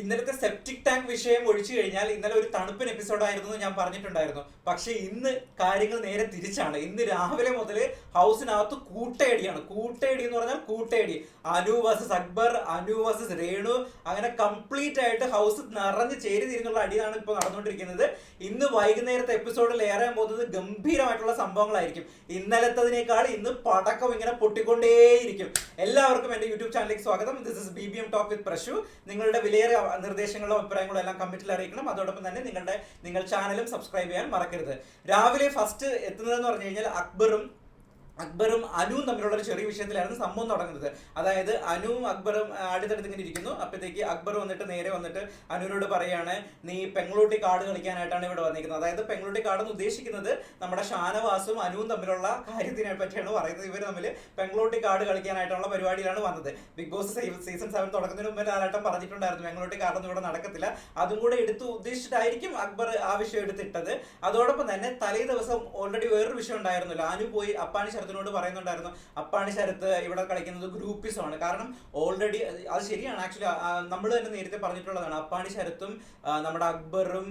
ഇന്നലത്തെ septic tank വിഷയം ഒഴിച്ചു കഴിഞ്ഞാൽ ഇന്നലെ ഒരു തണുപ്പൻ എപ്പിസോഡായിരുന്നു എന്ന് ഞാൻ പറഞ്ഞിട്ടുണ്ടായിരുന്നു. പക്ഷെ ഇന്ന് കാര്യങ്ങൾ നേരെ തിരിച്ചാണ്. ഇന്ന് രാവിലെ മുതൽ ഹൗസിനകത്ത് കൂട്ടയടിയാണ് കൂട്ടയടി എന്ന് പറഞ്ഞാൽ കൂട്ടയടി അനു വേഴ്സസ് അക്ബർ അനു വേഴ്സസ് രേണു അങ്ങനെ കംപ്ലീറ്റ് ആയിട്ട് ഹൗസ് നിറഞ്ഞ് ചേരി തിരിഞ്ഞുള്ള അടിയാണ് ഇപ്പോൾ നടന്നുകൊണ്ടിരിക്കുന്നത്. ഇന്ന് വൈകുന്നേരത്തെ എപ്പിസോഡിൽ ഏറെ പോകുന്നത് ഗംഭീരമായിട്ടുള്ള സംഭവങ്ങളായിരിക്കും. ഇന്നലത്തതിനേക്കാൾ ഇന്ന് പടക്കം ഇങ്ങനെ പൊട്ടിക്കൊണ്ടേയിരിക്കും. എല്ലാവർക്കും എന്റെ യൂട്യൂബ് ചാനലിലേക്ക് സ്വാഗതം. This is B B M talk with Prashu നിങ്ങളുടെ വിലയേറിയ നിർദ്ദേശങ്ങളും അഭിപ്രായങ്ങളോ എല്ലാം കമ്മിറ്റിൽ അറിയിക്കണം. അതോടൊപ്പം തന്നെ നിങ്ങളുടെ നിങ്ങൾ ചാനലും സബ്സ്ക്രൈബ് ചെയ്യാൻ മറക്കരുത്. രാവിലെ ഫസ്റ്റ് എത്തുന്നതെന്ന് പറഞ്ഞു കഴിഞ്ഞാൽ അക്ബറും അക്ബറും അനുവും തമ്മിലുള്ള ഒരു ചെറിയ വിഷയത്തിലായിരുന്നു സംഭവം തുടങ്ങുന്നത് അതായത് അനുവും അക്ബറും അടുത്തടുത്ത് ഇങ്ങനെ ഇരിക്കുന്നു. അപ്പോഴത്തേക്ക് അക്ബർ വന്നിട്ട് നേരെ വന്നിട്ട് അനുവിനോട് പറയാണ് നീ പെങ്ങളൂട്ടി കാർഡ് കളിക്കാനായിട്ടാണ് ഇവിടെ വന്നിരിക്കുന്നത്. അതായത് പെങ്ങളൂട്ടി കാർഡ് എന്ന് ഉദ്ദേശിക്കുന്നത് നമ്മുടെ ഷാനവാസും അനുവും തമ്മിലുള്ള കാര്യത്തിനെ പറ്റിയാണ് പറയുന്നത്. ഇവർ തമ്മിൽ പെങ്ങളൂട്ടി കാർഡ് കളിക്കാനായിട്ടുള്ള പരിപാടിയിലാണ് വന്നത്. ബിഗ് ബോസ് സീസൺ സെവൻ തുടങ്ങുന്നതിന് മുമ്പ് ആരാട്ടം പറഞ്ഞിട്ടുണ്ടായിരുന്നു പെങ്ങളൂട്ടി കാടൊന്നും ഇവിടെ നടക്കത്തില്ല. അതും കൂടെ എടുത്ത് ഉദ്ദേശിച്ചിട്ടായിരിക്കും അക്ബർ ആ വിഷയം എടുത്തിട്ടത്. അതോടൊപ്പം തന്നെ തലേ ദിവസം ഓൾറെഡി വേറൊരു വിഷയം ഉണ്ടായിരുന്നല്ലോ. അനു പോയി അപ്പാണി ശരത്തിനോട് പറയുന്നുണ്ടായിരുന്നു അപ്പാണ് ശരത്ത് ഇവിടെ കളിക്കുന്നത് ഗ്രൂപ്പിസം ആണ്. കാരണം ഓൾറെഡി അത് ശരിയാണ്. ആക്ച്വലി നമ്മൾ തന്നെ നേരത്തെ പറഞ്ഞിട്ടുള്ളതാണ്. അപ്പാണി ശരത്തും നമ്മുടെ അക്ബറും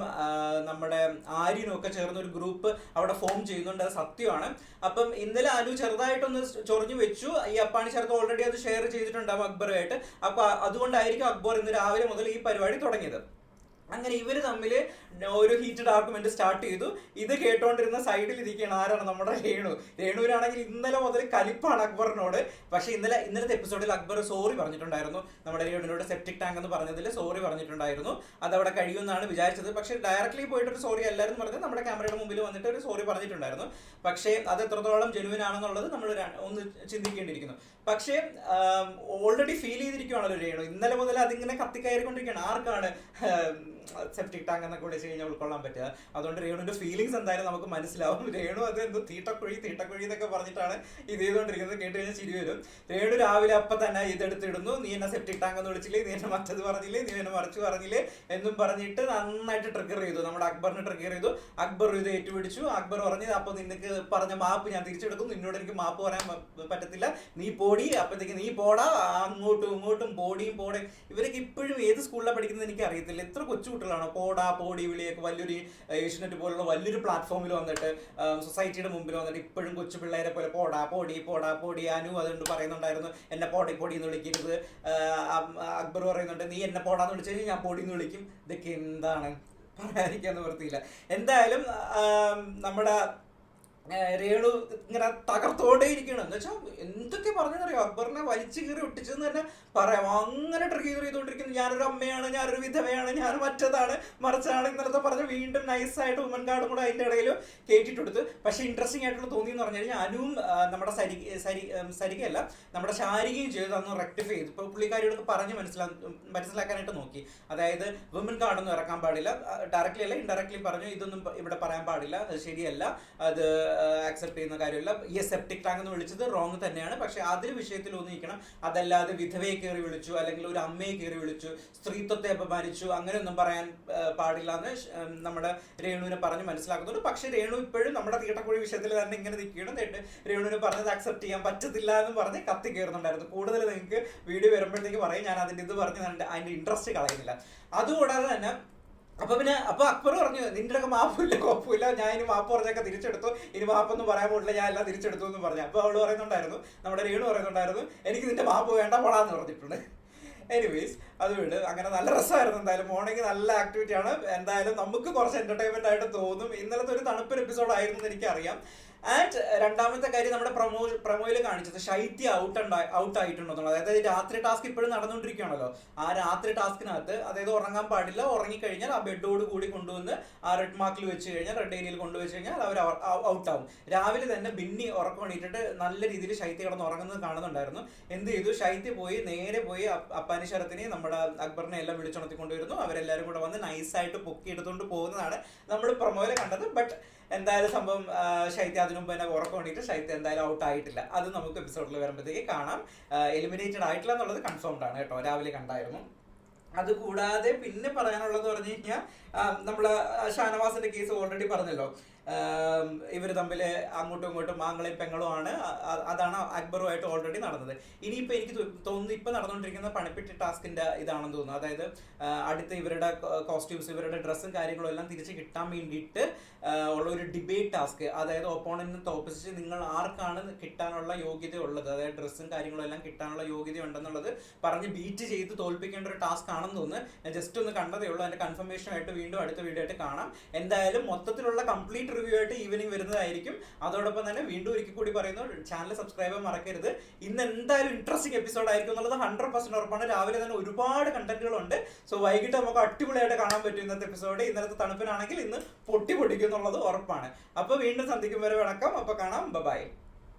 നമ്മുടെ ആര്യനും ഒക്കെ ചേർന്ന് ഒരു ഗ്രൂപ്പ് അവിടെ ഫോം ചെയ്യുന്നുണ്ട്. അത് സത്യമാണ്. അപ്പം ഇന്നലെ അനു ചെറുതായിട്ടൊന്ന് ചൊറിഞ്ഞു വെച്ചു. ഈ അപ്പാണി ശരത്ത് ഓൾറെഡി അത് ഷെയർ ചെയ്തിട്ടുണ്ടാവും അക്ബറുമായിട്ട്. അപ്പൊ അതുകൊണ്ടായിരിക്കും അക്ബർ ഇന്ന് രാവിലെ മുതൽ ഈ പരിപാടി തുടങ്ങിയത്. അങ്ങനെ ഇവർ തമ്മിൽ ഒരു ഹീറ്റഡ് ആർഗ്യുമെന്റ് സ്റ്റാർട്ട് ചെയ്തു. ഇത് കേട്ടോണ്ടിരുന്ന സൈഡിൽ ഇരിക്കുകയാണ് ആരാണ് നമ്മുടെ രേണു. രേണുവിനാണെങ്കിൽ ഇന്നലെ മുതൽ കലിപ്പാണ് അക്ബറിനോട്. പക്ഷെ ഇന്നലെ ഇന്നലത്തെ എപ്പിസോഡിൽ അക്ബർ സോറി പറഞ്ഞിട്ടുണ്ടായിരുന്നു. നമ്മുടെ രേണുവിനോട് സെപ്റ്റിക് ടാങ്ക് എന്ന് പറഞ്ഞതിൽ സോറി പറഞ്ഞിട്ടുണ്ടായിരുന്നു. അതവിടെ കഴിയുമെന്നാണ് വിചാരിച്ചത്. പക്ഷെ ഡയറക്ട്ലി പോയിട്ട് ഒരു സോറി എല്ലാവരും പറഞ്ഞത്. നമ്മുടെ ക്യാമറയുടെ മുമ്പിൽ വന്നിട്ട് ഒരു സോറി പറഞ്ഞിട്ടുണ്ടായിരുന്നു. പക്ഷേ അത് എത്രത്തോളം ജെനുവിൻ ആണെന്നുള്ളത് നമ്മൾ ഒന്ന് ചിന്തിക്കേണ്ടിയിരിക്കുന്നു. പക്ഷേ ഓൾറെഡി ഫീൽ ചെയ്തിരിക്കുകയാണല്ലോ രേണു. ഇന്നലെ മുതൽ അതിങ്ങനെ കത്തിക്കയറിക്കൊണ്ടിരിക്കുകയാണ്. ആർക്കാണ് സെപ്റ്റിക് ടാങ്ക് എന്നൊക്കെ വിളിച്ച് കഴിഞ്ഞാൽ ഉൾക്കൊള്ളാൻ പറ്റുക. അതുകൊണ്ട് രേണുവിന്റെ ഫീലിങ്സ് എന്തായാലും നമുക്ക് മനസ്സിലാവും. രേണു അത് എന്തോ തീട്ടക്കുഴി തീട്ടക്കുഴി എന്നൊക്കെ പറഞ്ഞിട്ടാണ് ഇത് ചെയ്തുകൊണ്ടിരിക്കുന്നത്. കേട്ട് കഴിഞ്ഞാൽ ചിരി വരും. രേണു രാവിലെ അപ്പം തന്നെ ഇതെടുത്തിടുന്നു. നീ എന്നെ സെപ്റ്റിക് ടാങ്ക് എന്ന് വിളിച്ചില്ലേ? നീ എന്നെ മറ്റത് പറഞ്ഞില്ലേ? നീ എന്നെ മറിച്ച് പറഞ്ഞില്ലേ? എന്നും പറഞ്ഞിട്ട് നന്നായിട്ട് ട്രിഗർ ചെയ്തു. നമ്മുടെ അക്ബറിനെ ട്രിഗർ ചെയ്തു. അക്ബർ ഇത് ഏറ്റുപിടിച്ചു. അക്ബർ പറഞ്ഞു അപ്പൊ നിനക്ക് പറഞ്ഞ മാപ്പ് ഞാൻ തിരിച്ചെടുക്കും. നിന്നോട് എനിക്ക് മാപ്പ് പറയാൻ പറ്റത്തില്ല. നീ പോടി. അപ്പത്തേക്ക് നീ പോടാ. അങ്ങോട്ടും ഇങ്ങോട്ടും പോടിയും പോടേ. ഇവരൊക്കെ ഇപ്പോഴും ഏത് സ്കൂളിലാണ് പഠിക്കുന്നത് എനിക്ക് അറിയത്തില്ല എത്ര കൊച്ചു കുട്ടികളാണോ. പോടാ പോടി വിളിയൊക്കെ വലിയൊരു ഏഷ്യനെറ്റ് പോലുള്ള വലിയൊരു പ്ലാറ്റ്ഫോമിൽ വന്നിട്ട് സൊസൈറ്റിയുടെ മുമ്പിൽ വന്നിട്ട് ഇപ്പോഴും കൊച്ചു പിള്ളേരെ പോലെ പോടാ പോടി പോടാ പോടി അനു അതുകൊണ്ട് പറയുന്നുണ്ടായിരുന്നു. എന്നെ പോടി പൊടി എന്ന് വിളിക്കരുത്. അക്ബർ പറയുന്നുണ്ട് നീ എന്നെ പോടാന്ന് വിളിച്ചു കഴിഞ്ഞാൽ ഞാൻ പൊടി എന്ന് വിളിക്കും. ഇതൊക്കെ എന്താണ്? പറയാതിരിക്കാൻ നിവർത്തിയില്ല എന്തായാലും നമ്മുടെ രേണു ഇങ്ങനെ തകർത്തോണ്ടേ ഇരിക്കണം എന്ന് വെച്ചാൽ എന്തൊക്കെ പറഞ്ഞറിയോ അക്ബറിനെ വലിച്ചു കീറി ഒട്ടിച്ചെന്ന് തന്നെ പറയാം. അങ്ങനെ ട്രിഗർ ചെയ്തുകൊണ്ടിരിക്കുന്നു ഞാനൊരു അമ്മയാണ് ഞാനൊരു വിധവയാണ് ഞാൻ മറ്റതാണ് മറിച്ചാണ് ഇന്നലത്തെ പറഞ്ഞ വീണ്ടും നൈസായിട്ട് ഉമ്മൻ കാർഡും കൂടെ അതിന്റെ ഇടയിൽ കയറ്റിട്ട് കൊടുത്ത് പക്ഷേ ഇൻട്രസ്റ്റിംഗ് ആയിട്ടുള്ള തോന്നി എന്ന് പറഞ്ഞു കഴിഞ്ഞാൽ അനുവും നമ്മുടെ സരി സരി സരികയല്ല നമ്മുടെ ശാരികയും ചെയ്ത് അന്ന് റെക്ടിഫൈ ചെയ്തു. ഇപ്പോൾ പുള്ളിക്കാരിയോടൊക്കെ പറഞ്ഞ് മനസ്സിലാ മനസ്സിലാക്കാനായിട്ട് നോക്കി. അതായത് വുമൻ കാർഡൊന്നും ഇറക്കാൻ പാടില്ല. ഡയറക്റ്റ്ലി അല്ല ഇൻഡയറക്ട്ലി പറഞ്ഞു ഇതൊന്നും ഇവിടെ പറയാൻ പാടില്ല അത് ശരിയല്ല അത് ആക്സെപ്റ്റ് ചെയ്യുന്ന കാര്യമില്ല. ഈ സെപ്റ്റിക് ടാങ്ക് എന്ന് വിളിച്ചത് റോങ് തന്നെയാണ്. പക്ഷെ അതിൽ വിഷയത്തിൽ ഒന്നിരിക്കണം അതല്ലാതെ വിധവയെ കയറി വിളിച്ചു അല്ലെങ്കിൽ ഒരു അമ്മയെ കയറി വിളിച്ചു സ്ത്രീത്വത്തെ അപമാനിച്ചു അങ്ങനെയൊന്നും പറയാൻ പാടില്ല എന്ന് നമ്മുടെ രേണുവിനെ പറഞ്ഞ് മനസ്സിലാക്കുന്നുണ്ട്. പക്ഷെ രേണു ഇപ്പോഴും നമ്മുടെ തീട്ടക്കുഴി വിഷയത്തിൽ തന്നെ ഇങ്ങനെ നിൽക്കുകയാണ്. എന്നിട്ട് രേണുവിനെ പറഞ്ഞത് അക്സെപ്റ്റ് ചെയ്യാൻ പറ്റത്തില്ല എന്ന് പറഞ്ഞ് കത്തി കയറുന്നുണ്ടായിരുന്നു. കൂടുതൽ നിങ്ങൾക്ക് വീഡിയോ വരുമ്പോഴത്തേക്ക് പറയും. ഞാൻ അതിന്റെ ഇത് പറഞ്ഞ് അതിന്റെ ഇൻട്രസ്റ്റ് കളയുന്നില്ല. അതുകൂടാതെ തന്നെ അപ്പൊ പിന്നെ അപ്പൊ അക്ബർ പറഞ്ഞു നിന്റെ ഒക്കെ മാപ്പില്ല കുഴപ്പമില്ല ഞാൻ ഇനി മാപ്പ് പറഞ്ഞൊക്കെ തിരിച്ചെടുത്തു. ഇനി മാപ്പൊന്നും പറയാൻ പോകില്ല ഞാൻ എല്ലാം തിരിച്ചെടുത്തു എന്ന് പറഞ്ഞു. അപ്പൊ അവൾ പറയുന്നുണ്ടായിരുന്നു നമ്മുടെ രേണു പറയുന്നുണ്ടായിരുന്നു എനിക്ക് നിന്റെ മാപ്പ് വേണ്ട പോടാന്ന് പറഞ്ഞിട്ടുണ്ട്. എനിവേസ് അതുകൊണ്ട് അങ്ങനെ നല്ല രസമായിരുന്നു എന്തായാലും. മോർണിംഗ് നല്ല ആക്ടിവിറ്റി ആണ്. എന്തായാലും നമുക്ക് കുറച്ച് എന്റർടൈൻമെന്റ് ആയിട്ട് തോന്നും. ഇന്നലത്തെ ഒരു തണുപ്പൊരു എപ്പിസോഡ് ആയിരുന്നു എന്ന് എനിക്കറിയാം. ആൻഡ് രണ്ടാമത്തെ കാര്യം നമ്മുടെ പ്രൊമോ പ്രൊമോയിൽ കാണിച്ചത് ശൈത്യ ഔട്ട് ഔട്ട് ആയിട്ടുണ്ടെന്നുള്ളത് അതായത് രാത്രി ടാസ്ക് ഇപ്പോഴും നടന്നുകൊണ്ടിരിക്കുകയാണല്ലോ. ആ രാത്രി ടാസ്കിനകത്ത് അതായത് ഉറങ്ങാൻ പാടില്ല ഉറങ്ങിക്കഴിഞ്ഞാൽ ആ ബെഡോട് കൂടി കൊണ്ടുവന്ന് ആ റെഡ് മാർക്കിൽ വെച്ച് കഴിഞ്ഞാൽ റെഡ് ഏരിയയിൽ കൊണ്ടുവച്ച് കഴിഞ്ഞാൽ അവർ ഔട്ട് ആവും. രാവിലെ തന്നെ ബിന്നി ഉറക്കം എണീറ്റിട്ട് നല്ല രീതിയിൽ ശൈത്യ കിടന്ന് ഉറങ്ങുന്നത് കാണുന്നുണ്ടായിരുന്നു. എന്ത് ചെയ്തു? ശൈത്യ പോയി നേരെ പോയി അപ്പ് അപ്പാനി ശരത്തിനെ നമ്മുടെ അക്ബറിനെ എല്ലാം വിളിച്ചുണർത്തി കൊണ്ടുവരുന്നു. അവരെല്ലാവരും കൂടെ വന്ന് നൈസായിട്ട് പൊക്കി എടുത്തുകൊണ്ട് പോകുന്നതാണ് നമ്മൾ പ്രൊമോയിൽ കണ്ടത്. ബട്ട് എന്തായാലും സംഭവം ശൈത്യ ശൈത്യ അതിനു മുമ്പ് തന്നെ ഉറക്കം വേണ്ടിയിട്ട് ശൈത്യ എന്തായാലും ഔട്ട് ആയിട്ടില്ല. അത് നമുക്ക് എപ്പിസോഡിൽ വരുമ്പോഴത്തേക്ക് കാണാം. എലിമിനേറ്റഡ് ആയിട്ടില്ല എന്നുള്ളത് കൺഫേംഡ് ആണ് കേട്ടോ. രാവിലെ കണ്ടായിരുന്നു. അതുകൂടാതെ പിന്നെ പറയാനുള്ളത് പറഞ്ഞു കഴിഞ്ഞാൽ നമ്മൾ ഷാനവാസിന്റെ കേസ് ഓൾറെഡി പറഞ്ഞല്ലോ. ഇവർ തമ്മിൽ അങ്ങോട്ടും ഇങ്ങോട്ടും മാങ്ങളും പെങ്ങളും ആണ്. അതാണ് അക്ബറുമായിട്ട് ഓൾറെഡി നടന്നത്. ഇനിയിപ്പോൾ എനിക്ക് തോന്നുന്നു ഇപ്പം നടന്നുകൊണ്ടിരിക്കുന്ന പണിപ്പെട്ടി ടാസ്കിന്റെ ഇതാണെന്ന് തോന്നുന്നു. അതായത് അടുത്ത ഇവരുടെ കോസ്റ്റ്യൂംസ് ഇവരുടെ ഡ്രസ്സും കാര്യങ്ങളും എല്ലാം തിരിച്ച് കിട്ടാൻ വേണ്ടിയിട്ട് ഉള്ള ഒരു ഡിബേറ്റ് ടാസ്ക് അതായത് ഒപ്പോണന്റിനെ തോപ്പിച്ച് നിങ്ങൾ ആർക്കാണ് കിട്ടാനുള്ള യോഗ്യത ഉള്ളത് അതായത് ഡ്രസ്സും കാര്യങ്ങളും എല്ലാം കിട്ടാനുള്ള യോഗ്യത ഉണ്ടെന്നുള്ളത് പറഞ്ഞ് ബീറ്റ് ചെയ്ത് തോൽപ്പിക്കേണ്ട ഒരു ടാസ്ക് ആണെന്ന് തോന്നുന്നു. ഞാൻ ജസ്റ്റ് ഒന്ന് കണ്ടതേ ഉള്ളൂ. അതിന്റെ കൺഫർമേഷൻ ആയിട്ട് വീണ്ടും അടുത്ത വീഡിയോ ആയിട്ട് കാണാം. എന്തായാലും മൊത്തത്തിലുള്ള കംപ്ലീറ്റ് റിവ്യൂ ആയിട്ട് ഈവനിങ് വരുന്നതായിരിക്കും. അതോടൊപ്പം തന്നെ വീണ്ടും ഒരിക്കൽ കൂടി പറയുന്നു ചാനൽ സബ്സ്ക്രൈബ് മറക്കരുത്. ഇന്ന് എന്തായാലും ഇൻട്രസ്റ്റിംഗ് എപ്പിസോഡ് ആയിരിക്കും എന്നുള്ളത് ഹൺഡ്രഡ് പെർസെന്റ് ഉറപ്പാണ്. രാവിലെ തന്നെ ഒരുപാട് കണ്ടന്റുകളുണ്ട് സോ വൈകിട്ട് നമുക്ക് അടിപൊളിയായിട്ട് കാണാൻ പറ്റും ഇന്നത്തെ എപ്പിസോഡ് ഇന്നലത്തെ തണുപ്പിനാണെങ്കിൽ ഇന്ന് പൊട്ടി പൊട്ടിക്കും എന്നുള്ളത് ഉറപ്പാണ്. അപ്പോൾ വീണ്ടും സന്ധിക്കും വരെ വണക്കം. അപ്പോൾ കാണാം. ബൈ